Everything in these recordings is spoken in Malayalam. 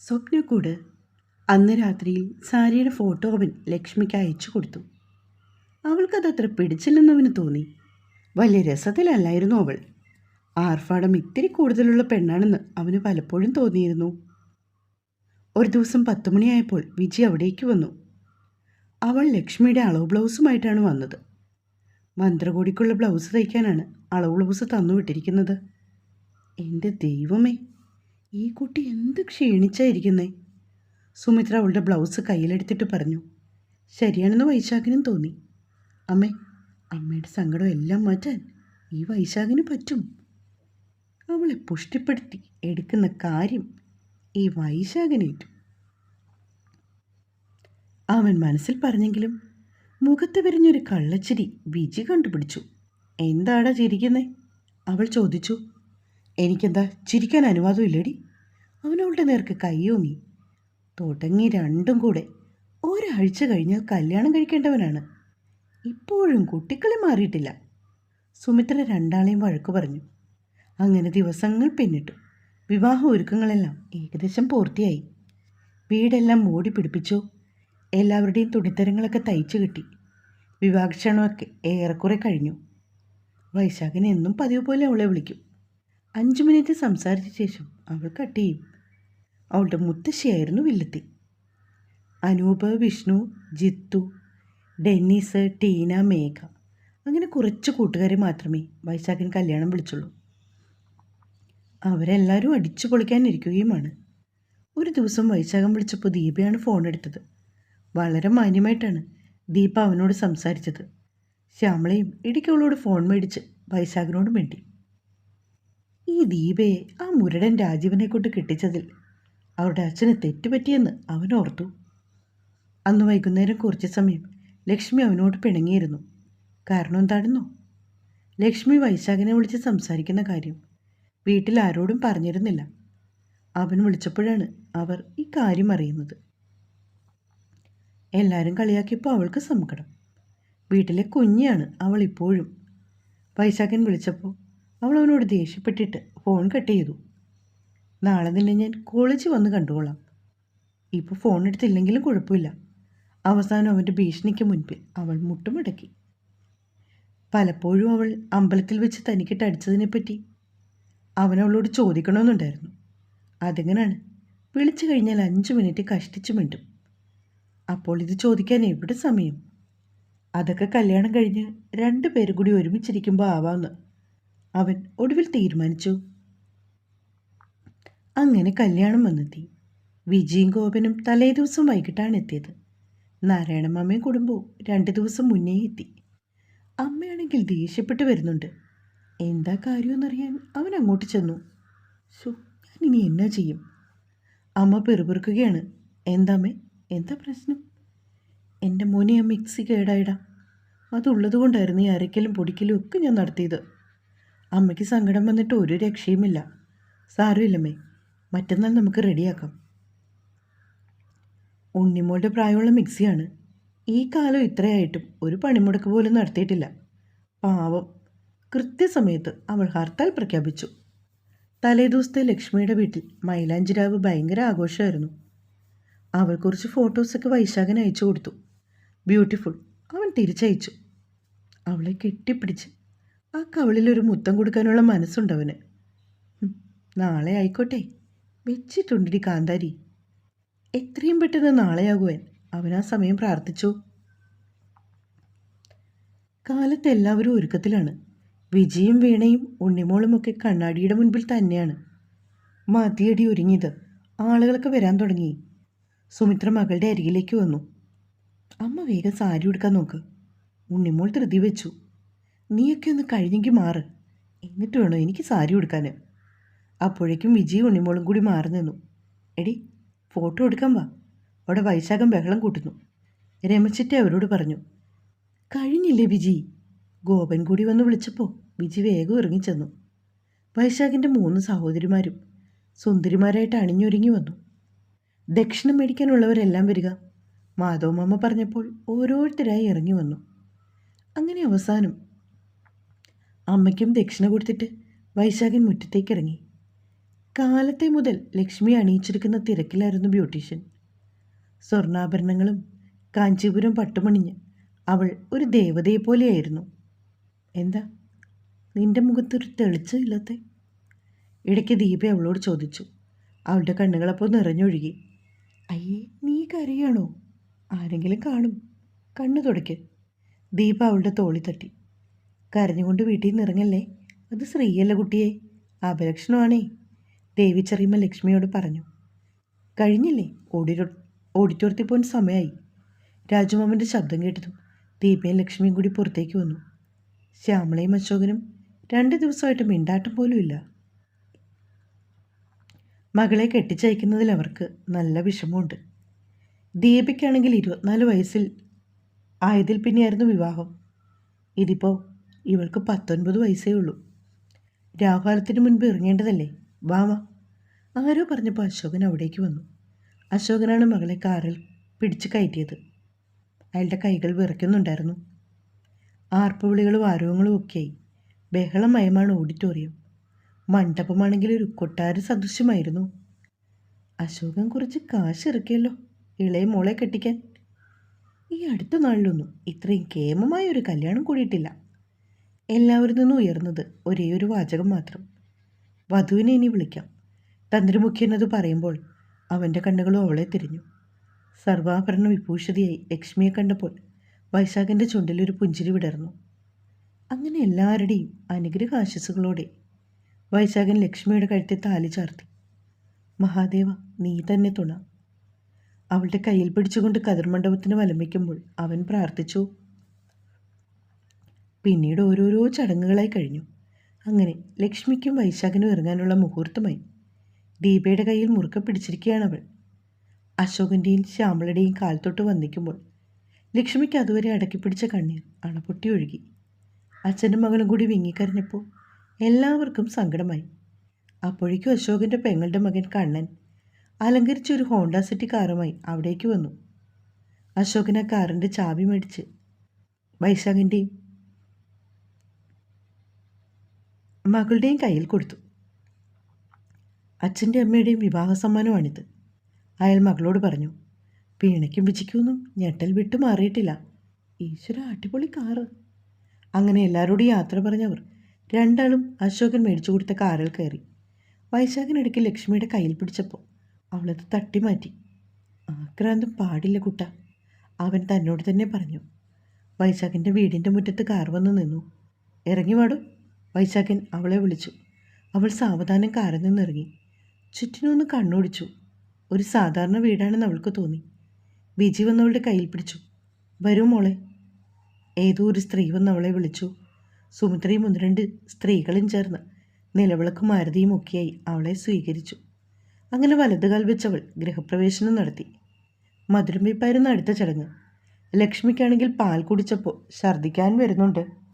സ്വപ്നക്കൂട് അന്ന് രാത്രിയിൽ സാരിയുടെ ഫോട്ടോ അവൻ ലക്ഷ്മിക്ക് അയച്ചു കൊടുത്തു. അവൾക്കതത്ര പിടിച്ചില്ലെന്ന് അവന് തോന്നി. വലിയ രസത്തിലല്ലായിരുന്നു അവൾ. ആർഭാടം ഇത്തിരി കൂടുതലുള്ള പെണ്ണാണെന്ന് അവന് പലപ്പോഴും തോന്നിയിരുന്നു. ഒരു ദിവസം പത്ത് മണിയായപ്പോൾ വിജി അവിടേക്ക് വന്നു. അവൾ ലക്ഷ്മിയുടെ അളവ് ബ്ലൗസുമായിട്ടാണ് വന്നത്. മന്ത്രകോടിക്കുള്ള ബ്ലൗസ് തയ്ക്കാനാണ് അളവ് ബ്ലൗസ് തന്നുവിട്ടിരിക്കുന്നത്. എന്റെ ദൈവമേ! ഈ കുട്ടി എന്ത് ക്ഷീണിച്ചായിരിക്കുന്നേ സുമിത്ര അവളുടെ ബ്ലൗസ് കയ്യിലെടുത്തിട്ട് പറഞ്ഞു. ശരിയാണെന്ന് വൈശാഖിനും തോന്നി. അമ്മേ അമ്മയുടെ സങ്കടം എല്ലാം മാറ്റാൻ ഈ വൈശാഖിന് പറ്റും. അവളെ പുഷ്ടിപ്പെടുത്തി എടുക്കുന്ന കാര്യം ഈ വൈശാഖിനേറ്റു അവൻ മനസ്സിൽ പറഞ്ഞെങ്കിലും മുഖത്ത് വിരിഞ്ഞൊരു കള്ളച്ചിരി വിജി കണ്ടുപിടിച്ചു. എന്താടാ ചിരിക്കുന്നേ? അവൾ ചോദിച്ചു. എനിക്കെന്താ ചിരിക്കാൻ അനുവാദം ഇല്ലേടി അവനവളുടെ നേർക്ക് കൈയോങ്ങി തുടങ്ങി രണ്ടും കൂടെ. ഒരാഴ്ച കഴിഞ്ഞാൽ കല്യാണം കഴിക്കേണ്ടവനാണ്. ഇപ്പോഴും കുട്ടിക്കളി മാറിയിട്ടില്ല. സുമിത്ര രണ്ടാളെയും വഴക്കു പറഞ്ഞു. അങ്ങനെ ദിവസങ്ങൾ പിന്നിട്ടു. വിവാഹ ഒരുക്കങ്ങളെല്ലാം ഏകദേശം പൂർത്തിയായി. വീടെല്ലാം മൂടി പിടിപ്പിച്ചു. എല്ലാവരുടെയും തുണിത്തരങ്ങളൊക്കെ തയ്ച്ചു കിട്ടി. വിവാഹക്ഷണമൊക്കെ ഏറെക്കുറെ കഴിഞ്ഞു. വൈശാഖൻ എന്നും പതിവ് പോലെ അവളെ വിളിക്കും. അഞ്ച് മിനിറ്റ് സംസാരിച്ച ശേഷം അവൾ കട്ട് ചെയ്യും. അവളുടെ മുത്തശ്ശിയായിരുന്നു വില്ലത്തി. അനൂപ് വിഷ്ണു ജിത്തു ഡെന്നീസ് ടീന മേഘ. അങ്ങനെ കുറച്ച് കൂട്ടുകാരെ മാത്രമേ വൈശാഖൻ കല്യാണം വിളിച്ചുള്ളൂ. അവരെല്ലാവരും അടിച്ചു പൊളിക്കാനിരിക്കുകയുമാണ്. ഒരു ദിവസം വൈശാഖം വിളിച്ചപ്പോൾ ദീപയാണ് ഫോൺ എടുത്തത്. വളരെ മാന്യമായിട്ടാണ് ദീപ അവനോട് സംസാരിച്ചത്. ശ്യാമളയും ഇടയ്ക്കവളോട് ഫോൺ മേടിച്ച് വൈശാഖിനോട് വേണ്ടി ഈ ദീപയെ ആ മുരടൻ രാജീവനെ കൊണ്ട് കെട്ടിച്ചതിൽ അവരുടെ അച്ഛനെ തെറ്റുപറ്റിയെന്ന് അവൻ ഓർത്തു. അന്ന് വൈകുന്നേരം കുറച്ച് സമയം ലക്ഷ്മി അവനോട് പിണങ്ങിയിരുന്നു. കാരണം എന്താണെന്നോ? ലക്ഷ്മി വൈശാഖനെ വിളിച്ച് സംസാരിക്കുന്ന കാര്യം വീട്ടിൽ ആരോടും പറഞ്ഞിരുന്നില്ല. അവൻ വിളിച്ചപ്പോഴാണ് അവർ ഈ കാര്യം അറിയുന്നത്. എല്ലാവരും കളിയാക്കിയപ്പോൾ അവൾക്ക് സങ്കടം. വീട്ടിലെ കുഞ്ഞിയാണ് അവൾ ഇപ്പോഴും. വൈശാഖൻ വിളിച്ചപ്പോൾ അവൾ അവനോട് ദേഷ്യപ്പെട്ടിട്ട് ഫോൺ കട്ട് ചെയ്തു. നാളെ നിന്നെ ഞാൻ കോളേജ് വന്ന് കണ്ടുകൊള്ളാം ഇപ്പോൾ ഫോൺ എടുത്തില്ലെങ്കിലും കുഴപ്പമില്ല. അവസാനം അവന്റെ ഭീഷണിക്ക് മുൻപിൽ അവൾ മുട്ടുമടക്കി. പലപ്പോഴും അവൾ അമ്പലത്തിൽ വെച്ച് തനിക്കിട്ട് അടിച്ചതിനെപ്പറ്റി അവനവളോട് ചോദിക്കണമെന്നുണ്ടായിരുന്നു. അതെങ്ങനെയാണ് വിളിച്ചു കഴിഞ്ഞാൽ അഞ്ച് മിനിറ്റ് കഷ്ടിച്ചു മിണ്ടും. അപ്പോൾ ഇത് ചോദിക്കാൻ എവിടെ സമയം? അതൊക്കെ കല്യാണം കഴിഞ്ഞ് രണ്ട് പേരും കൂടി ഒരുമിച്ചിരിക്കുമ്പോൾ ആവാമെന്ന് അവൻ ഒടുവിൽ തീരുമാനിച്ചു. അങ്ങനെ കല്യാണം വന്നെത്തി. വിജയും ഗോപനും തലേ ദിവസം വൈകിട്ടാണ് എത്തിയത്. നാരായണമ്മയും കുടുംബവും രണ്ട് ദിവസം മുന്നേ എത്തി. അമ്മയാണെങ്കിൽ ദേഷ്യപ്പെട്ട് വരുന്നുണ്ട്. എന്താ കാര്യമെന്നറിയാൻ അവൻ അങ്ങോട്ട് ചെന്നു. സോ ഞാൻ ഇനി എന്നാ ചെയ്യും? അമ്മ പെറുപെറുക്കുകയാണ്. എന്താമ്മേ എന്താ പ്രശ്നം? എന്റെ മോനെ ആ മിക്സി കേടായിടാം. അതുള്ളത് കൊണ്ടായിരുന്നു ഈ അരക്കലും പൊടിക്കലും ഒക്കെ ഞാൻ നടത്തിയത്. അമ്മയ്ക്ക് സങ്കടം വന്നിട്ട് ഒരു രക്ഷയുമില്ല. സാരമില്ലമ്മേ മറ്റന്നാൾ നമുക്ക് റെഡിയാക്കാം. ഉണ്ണിമോളുടെ പ്രായമുള്ള മിക്സിയാണ് ഈ കാലം ഇത്രയായിട്ടും ഒരു പണിമുടക്ക് പോലും നടത്തിയിട്ടില്ല. പാവം കൃത്യസമയത്ത് അവൾ ഹർത്താൽ പ്രഖ്യാപിച്ചു. തലേദിവസത്തെ ലക്ഷ്മിയുടെ വീട്ടിൽ മൈലാഞ്ചിരാവ് ഭയങ്കര ആഘോഷമായിരുന്നു. അവൾ കുറച്ച് ഫോട്ടോസൊക്കെ വൈശാഖൻ അയച്ചു കൊടുത്തു. ബ്യൂട്ടിഫുൾ അവൻ തിരിച്ചയച്ചു. അവളെ കെട്ടിപ്പിടിച്ച് ആ കവളിലൊരു മുത്തം കൊടുക്കാനുള്ള മനസ്സുണ്ടവന് നാളെ ആയിക്കോട്ടെ. വെച്ചിട്ടുണ്ടിടി കാന്താരി. എത്രയും പെട്ടെന്ന് നാളെയാകുവാൻ അവൻ ആ സമയം പ്രാർത്ഥിച്ചു. കാലത്ത് എല്ലാവരും ഒരുക്കത്തിലാണ്. വിജയും വീണയും ഉണ്ണിമോളുമൊക്കെ കണ്ണാടിയുടെ മുൻപിൽ തന്നെയാണ്. മതിയടി ഒരുങ്ങിയത്. ആളുകളൊക്കെ വരാൻ തുടങ്ങി. സുമിത്ര മകളുടെ അരികിലേക്ക് വന്നു. അമ്മ വേഗം സാരി ഉടുക്കാൻ നോക്ക്. ഉണ്ണിമോൾ ധൃതി വെച്ചു. നീയൊക്കെ ഒന്ന് കഴിഞ്ഞെങ്കിൽ മാറ്. എന്നിട്ട് വേണോ എനിക്ക് സാരി ഉടുക്കാൻ അപ്പോഴേക്കും വിജയും ഉണ്ണിമോളും കൂടി മാറി നിന്നു. എടി ഫോട്ടോ എടുക്കാൻ വാ. അവിടെ വൈശാഖം ബഹളം കൂട്ടുന്നു. രമച്ചിട്ട് അവരോട് പറഞ്ഞു കഴിഞ്ഞില്ലേ വിജി? ഗോപൻ കൂടി വന്ന് വിളിച്ചപ്പോൾ വിജി വേഗം ഇറങ്ങിച്ചെന്നു. വൈശാഖിന്റെ മൂന്ന് സഹോദരിമാരും സുന്ദരിമാരായിട്ട് അണിഞ്ഞൊരുങ്ങി വന്നു. ദക്ഷിണം മേടിക്കാനുള്ളവരെല്ലാം വരിക. മാധവമാമ പറഞ്ഞപ്പോൾ ഓരോരുത്തരായി ഇറങ്ങി വന്നു. അങ്ങനെ അവസാനം അമ്മയ്ക്കും ദക്ഷിണ കൊടുത്തിട്ട് വൈശാഖൻ മുറ്റത്തേക്ക് ഇറങ്ങി കാലത്തെ മുതൽ ലക്ഷ്മി അണിയിച്ചിരിക്കുന്ന തിരക്കിലായിരുന്നു ബ്യൂട്ടീഷ്യൻ. സ്വർണാഭരണങ്ങളും കാഞ്ചീപുരം പട്ടുമണിഞ്ഞ് അവൾ ഒരു ദേവതയെ പോലെയായിരുന്നു. എന്താ നിന്റെ മുഖത്തൊരു തെളിച്ചില്ലാത്ത ഇടയ്ക്ക് ദീപ അവളോട് ചോദിച്ചു. അവളുടെ കണ്ണുകളപ്പോൾ നിറഞ്ഞൊഴുകി. അയ്യേ നീ കരയാണോ? ആരെങ്കിലും കാണും. കണ്ണു തുടയ്ക്ക്. ദീപ അവളുടെ തോളി തട്ടി. കരഞ്ഞുകൊണ്ട് വീട്ടിൽ നിന്ന് ഇറങ്ങല്ലേ അത് ശ്രീയല്ല കുട്ടിയെ. അപലക്ഷണമാണേ. ദേവി ലക്ഷ്മിയോട് പറഞ്ഞു. കഴിഞ്ഞില്ലേ? ഓഡിറ്റോ ഓഡിറ്റോറിയത്തിൽ പോകാൻ സമയമായി രാജുമാമന്റെ ശബ്ദം കേട്ടതും ദീപയും ലക്ഷ്മിയും കൂടി പുറത്തേക്ക് വന്നു. ശ്യാമളയും അശോകനും രണ്ട് ദിവസമായിട്ട് മിണ്ടാട്ടം പോലുമില്ല മകളെ കെട്ടിച്ചയക്കുന്നതിൽ അവർക്ക് നല്ല വിഷമമുണ്ട്. ദീപയ്ക്കാണെങ്കിൽ ഇരുപത്തിനാല് വയസ്സിൽ ആയതിൽ പിന്നെയായിരുന്നു വിവാഹം. ഇതിപ്പോൾ ഇവൾക്ക് പത്തൊൻപത് വയസ്സേ ഉള്ളൂ. രാഹുകാലത്തിന് മുൻപ് ഇറങ്ങേണ്ടതല്ലേ? വാമ ആരോ പറഞ്ഞപ്പോൾ അശോകൻ അവിടേക്ക് വന്നു. അശോകനാണ് മകളെ കാറിൽ പിടിച്ച് കയറ്റിയത്. അയാളുടെ കൈകൾ വിറയ്ക്കുന്നുണ്ടായിരുന്നു. ആർപ്പുവിളികളും ആരോഗ്യങ്ങളും ഒക്കെയായി. ബഹളമയമാണ് ഓഡിറ്റോറിയം. മണ്ഡപമാണെങ്കിൽ ഒരു കൊട്ടാര സദൃശ്യമായിരുന്നു. അശോകൻ കുറച്ച് കാശ് ഇറക്കിയല്ലോ ഇളയ മോളെ കെട്ടിക്കാൻ. ഈ അടുത്ത നാളിലൊന്നും ഇത്രയും കേമമായ ഒരു കല്യാണം കൂടിയിട്ടില്ല. എല്ലാവരിൽ നിന്നും ഉയർന്നത് ഒരേ ഒരു വാചകം മാത്രം. വധുവിനെ ഇനി വിളിക്കാം. തന്ത്രിമുഖ്യനത് പറയുമ്പോൾ അവന്റെ കണ്ണുകളും അവളെ തിരിഞ്ഞു. സർവാഭരണ വിഭൂഷിതയായി ലക്ഷ്മിയെ കണ്ടപ്പോൾ വൈശാഖന്റെ ചുണ്ടിലൊരു പുഞ്ചിരി വിടർന്നു. അങ്ങനെ എല്ലാവരുടെയും അനുഗ്രഹ ആശസ്സുകളോടെ വൈശാഖൻ ലക്ഷ്മിയുടെ കഴുത്തിൽ താലി ചാർത്തി. മഹാദേവ നീ തന്നെ തുണ. അവളുടെ കയ്യിൽ പിടിച്ചുകൊണ്ട് കതിർമണ്ഡപത്തിന് വലമിക്കുമ്പോൾ അവൻ പ്രാർത്ഥിച്ചു പിന്നീട് ഓരോരോ ചടങ്ങുകളായി കഴിഞ്ഞു. അങ്ങനെ ലക്ഷ്മിക്കും വൈശാഖനും ഇറങ്ങാനുള്ള മുഹൂർത്തമായി. ദീപയുടെ കയ്യിൽ മുറുക്ക പിടിച്ചിരിക്കുകയാണ് അവൾ. അശോകന്റെയും ശ്യാമളയുടെയും കാൽത്തൊട്ട് വന്നിക്കുമ്പോൾ ലക്ഷ്മിക്ക് അതുവരെ അടക്കി പിടിച്ച കണ്ണീർ അണപൊട്ടി ഒഴുകി. അച്ഛനും മകളും കൂടി വിങ്ങിക്കരഞ്ഞപ്പോൾ എല്ലാവർക്കും സങ്കടമായി. അപ്പോഴേക്കും അശോകന്റെ പെങ്ങളുടെ മകൻ കണ്ണൻ അലങ്കരിച്ച ഒരു ഹോണ്ട സിറ്റി കാറുമായി അവിടേക്ക് വന്നു. അശോകൻ ആ കാറിന്റെ ചാവി മേടിച്ച് വൈശാഖിന്റെയും മകളുടെയും കയ്യിൽ കൊടുത്തു. അച്ഛന്റെ അമ്മയുടെയും വിവാഹ സമ്മാനമാണിത്. അയാൾ മകളോട് പറഞ്ഞു വീണയ്ക്കും പിച്ചിക്കൊന്നും ഞെട്ടൽ വിട്ടു മാറിയിട്ടില്ല. ഈശ്വര അടിപൊളി കാറ്. അങ്ങനെ എല്ലാവരോടും യാത്ര പറഞ്ഞവർ രണ്ടാളും അശോകൻ മേടിച്ചു കൊടുത്ത കാറിൽ കയറി. വൈശാഖിനിടയ്ക്ക് ലക്ഷ്മിയുടെ കയ്യിൽ പിടിച്ചപ്പോൾ അവളത് തട്ടിമാറ്റി ആക്രാന്തം പാടില്ല കുട്ട അവൻ തന്നോട് തന്നെ പറഞ്ഞു. വൈശാഖിന്റെ വീടിന്റെ മുറ്റത്ത് കാർ വന്ന് നിന്നു. ഇറങ്ങി വാടോ. വൈശാഖൻ അവളെ വിളിച്ചു. അവൾ സാവധാനം കാറിൽ നിന്നിറങ്ങി. ചുറ്റിനൊന്ന് കണ്ണോടിച്ചു. ഒരു സാധാരണ വീടാണെന്ന് അവൾക്ക് തോന്നി. ബിജി വന്നവളുടെ കയ്യിൽ പിടിച്ചു. വരൂ മോളെ. ഏതോ ഒരു സ്ത്രീ വന്ന് അവളെ വിളിച്ചു. സുമിത്രയും ഒന്ന് രണ്ട് സ്ത്രീകളും ചേർന്ന് നിലവിളക്കും മാരുതിയും ഒക്കെയായി അവളെ സ്വീകരിച്ചു. അങ്ങനെ വലതുകാൽ വെച്ചവൾ ഗൃഹപ്രവേശനം നടത്തി. മധുരം വെപ്പായിരുന്നു അടുത്ത ചടങ്ങ്. ലക്ഷ്മിക്കാണെങ്കിൽ പാൽ കുടിച്ചപ്പോൾ ഛർദ്ദിക്കാൻ വരുന്നുണ്ട്.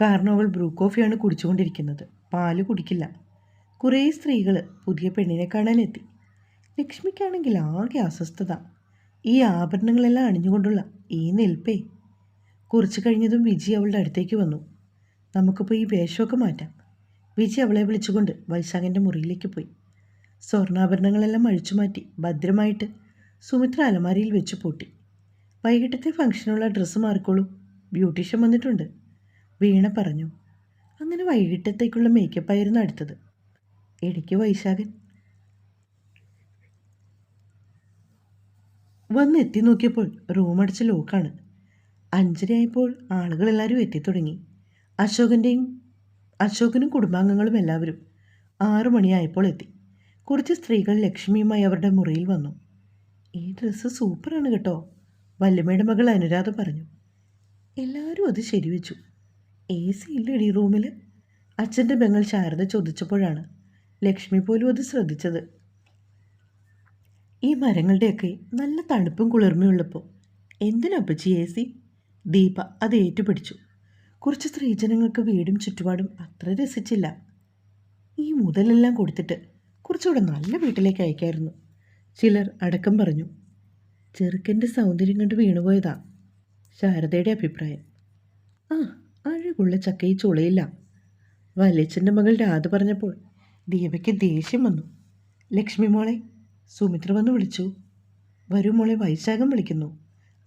കാരണം അവൾ ബ്രൂ കോഫിയാണ് കുടിച്ചുകൊണ്ടിരിക്കുന്നത്. പാൽ കുടിക്കില്ല. കുറേ സ്ത്രീകൾ പുതിയ പെണ്ണിനെ കാണാനെത്തി. ലക്ഷ്മിക്കാണെങ്കിൽ ആകെ അസ്വസ്ഥത. ഈ ആഭരണങ്ങളെല്ലാം അണിഞ്ഞുകൊണ്ടുള്ള ഈ നിൽപ്പേ. കുറച്ച് കഴിഞ്ഞതും വിജി അവളുടെ അടുത്തേക്ക് വന്നു. നമുക്കിപ്പോൾ ഈ വേഷമൊക്കെ മാറ്റാം. വിജി അവളെ വിളിച്ചുകൊണ്ട് വൈശാഖന്റെ മുറിയിലേക്ക് പോയി. സ്വർണാഭരണങ്ങളെല്ലാം അഴിച്ചു മാറ്റി ഭദ്രമായിട്ട് സുമിത്ര അലമാരിയിൽ വെച്ച് പൂട്ടി. വൈകിട്ടത്തെ ഫംഗ്ഷനുള്ള ഡ്രസ്സ് മാറിക്കോളൂ. ബ്യൂട്ടീഷ്യൻ വന്നിട്ടുണ്ട്. വീണ പറഞ്ഞു. അങ്ങനെ വൈകിട്ടത്തേക്കുള്ള മേക്കപ്പായിരുന്നു അടുത്തത്. ഇടയ്ക്ക് വൈശാഖൻ. വന്ന് എത്തി നോക്കിയപ്പോൾ റൂം അടിച്ച ലോക്കാണ് അഞ്ചരയായപ്പോൾ ആളുകളെല്ലാവരും എത്തിത്തുടങ്ങി. അശോകന്റെയും അശോകനും കുടുംബാംഗങ്ങളും എല്ലാവരും ആറു മണിയായപ്പോൾ എത്തി. കുറച്ച് സ്ത്രീകൾ ലക്ഷ്മിയുമായി അവരുടെ മുറിയിൽ വന്നു. ഈ ഡ്രസ്സ് സൂപ്പറാണ് കേട്ടോ വല്യമ്മയുടെ മകൾ അനുരാധ പറഞ്ഞു. എല്ലാവരും അത് ശരിവെച്ചു. എ സി ഇല്ലടി റൂമിൽ അച്ഛന്റെ പെങ്ങൾ ശാരദ ചോദിച്ചപ്പോഴാണ് ലക്ഷ്മി പോലും അത് ശ്രദ്ധിച്ചത്. ഈ മരങ്ങളുടെയൊക്കെ നല്ല തണുപ്പും കുളിർമയുള്ളപ്പോൾ എന്തിനപ്പച്ചി എ സി ദീപ അത് ഏറ്റുപിടിച്ചു. കുറച്ച് സ്ത്രീജനങ്ങൾക്ക് വീടും ചുറ്റുപാടും അത്ര രസിച്ചില്ല. ഈ മുതലെല്ലാം കൊടുത്തിട്ട് കുറച്ചുകൂടെ നല്ല വീട്ടിലേക്ക് അയക്കായിരുന്നു. ചിലർ അടക്കം പറഞ്ഞു ചെറുക്കന്റെ സൗന്ദര്യം കണ്ട് വീണുപോയതാ. ശാരദയുടെ അഭിപ്രായം. ആ അഴകുള്ള ചക്കയെ ചുളയില്ല. വല്യച്ഛന്റെ മകൾ രാധ പറഞ്ഞപ്പോൾ ദീപയ്ക്ക് ദേഷ്യം വന്നു. ലക്ഷ്മി മോളെ സുമിത്ര വന്ന് വിളിച്ചു. വരൂ മോളെ വൈശാഖം വിളിക്കുന്നു.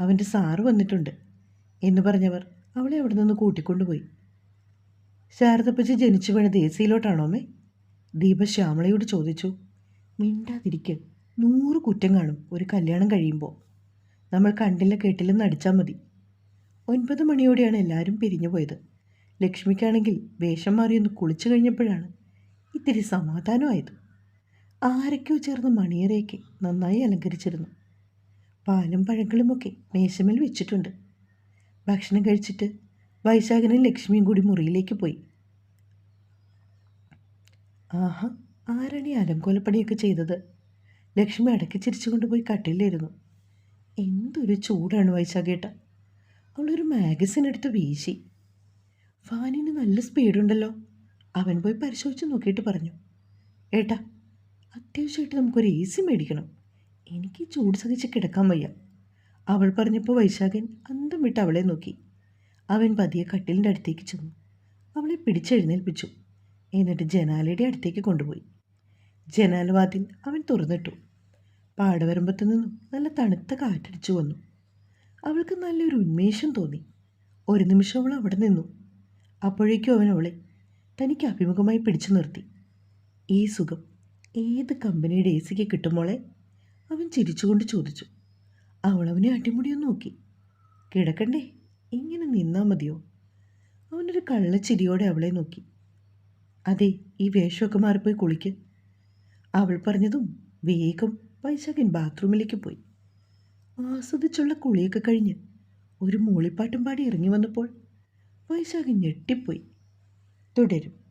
അവന്റെ സാറ് വന്നിട്ടുണ്ട് എന്ന് പറഞ്ഞവർ അവളെ അവിടെ നിന്ന് കൂട്ടിക്കൊണ്ടുപോയി. ശാരദപ്പച്ചി ജനിച്ചു വീണ എ സിയിലോട്ടാണോ അമ്മേ? ദീപ ശ്യാമളയോട് ചോദിച്ചു. മിണ്ടാതിരിക്ക് നൂറ് കുറ്റം കാണും ഒരു കല്യാണം കഴിയുമ്പോൾ നമ്മൾ കണ്ടില്ല കേട്ടില്ലെന്ന് അടിച്ചാൽ മതി. ഒൻപത് മണിയോടെയാണ് എല്ലാവരും പിരിഞ്ഞു പോയത്. ലക്ഷ്മിക്കാണെങ്കിൽ വേഷം മാറിയൊന്ന് കുളിച്ചു കഴിഞ്ഞപ്പോഴാണ് ഇത്തിരി സമാധാനമായത്. ആരൊക്കെയോ ചേർന്ന് മണിയറയൊക്കെ നന്നായി അലങ്കരിച്ചിരുന്നു. പാലും പഴങ്ങളുമൊക്കെ മേശമേൽ വെച്ചിട്ടുണ്ട്. ഭക്ഷണം കഴിച്ചിട്ട് വൈശാഖനും ലക്ഷ്മിയും കൂടി മുറിയിലേക്ക് പോയി. ആഹാ ആരാണ് ഈ അലങ്കോലപ്പണിയൊക്കെ ചെയ്തത്? ലക്ഷ്മി അടക്കി ചിരിച്ചുകൊണ്ട് പോയി കട്ടിലിരുന്നു എന്തൊരു ചൂടാണ് വൈശാഖേട്ട അവളൊരു മാഗസിൻ എടുത്ത് വീശി. ഫാനിന് നല്ല സ്പീഡുണ്ടല്ലോ അവൻ പോയി പരിശോധിച്ച് നോക്കിയിട്ട് പറഞ്ഞു. ഏട്ടാ അത്യാവശ്യമായിട്ട് നമുക്കൊരു എ സി മേടിക്കണം. എനിക്ക് ചൂട് സഹിച്ച് കിടക്കാൻ വയ്യ. അവൾ പറഞ്ഞപ്പോൾ വൈശാഖൻ അന്തം വിട്ട് അവളെ നോക്കി. അവൻ പതിയെ കട്ടിലിന്റെ അടുത്തേക്ക് ചെന്നു. അവളെ പിടിച്ചെഴുന്നേൽപ്പിച്ചു എന്നിട്ട് ജനാലയുടെ അടുത്തേക്ക് കൊണ്ടുപോയി. ജനാലവാതിൽ അവൻ തുറന്നിട്ടു. പാടവരമ്പത്ത് നിന്നും നല്ല തണുത്ത കാറ്റടിച്ചു വന്നു. അവൾക്ക് നല്ലൊരു ഉന്മേഷം തോന്നി. ഒരു നിമിഷം അവൾ അവിടെ നിന്നു. അപ്പോഴേക്കും അവൻ അവളെ തനിക്ക് അഭിമുഖമായി പിടിച്ചു നിർത്തി. ഈ സുഖം ഏത് കമ്പനിയുടെ എ സിക്ക് കിട്ടുമോളെ അവൻ ചിരിച്ചുകൊണ്ട് ചോദിച്ചു. അവൾ അവനെ അടിമുടിയൊന്ന് നോക്കി. കിടക്കണ്ടേ? ഇങ്ങനെ നിന്നാൽ മതിയോ? അവനൊരു കള്ളച്ചിരിയോടെ അവളെ നോക്കി. അതെ ഈ വേഷമൊക്കെ മാറിപ്പോയി കുളിക്ക്. അവൾ പറഞ്ഞതും വേഗം വൈശാഖൻ ബാത്റൂമിലേക്ക് പോയി. ആസ്വദിച്ചുള്ള കുളിയൊക്കെ കഴിഞ്ഞ് ഒരു മൂളിപ്പാട്ടും പാടി ഇറങ്ങി വന്നപ്പോൾ വൈശാഖ് ഞെട്ടിപ്പോയി. തുടരും.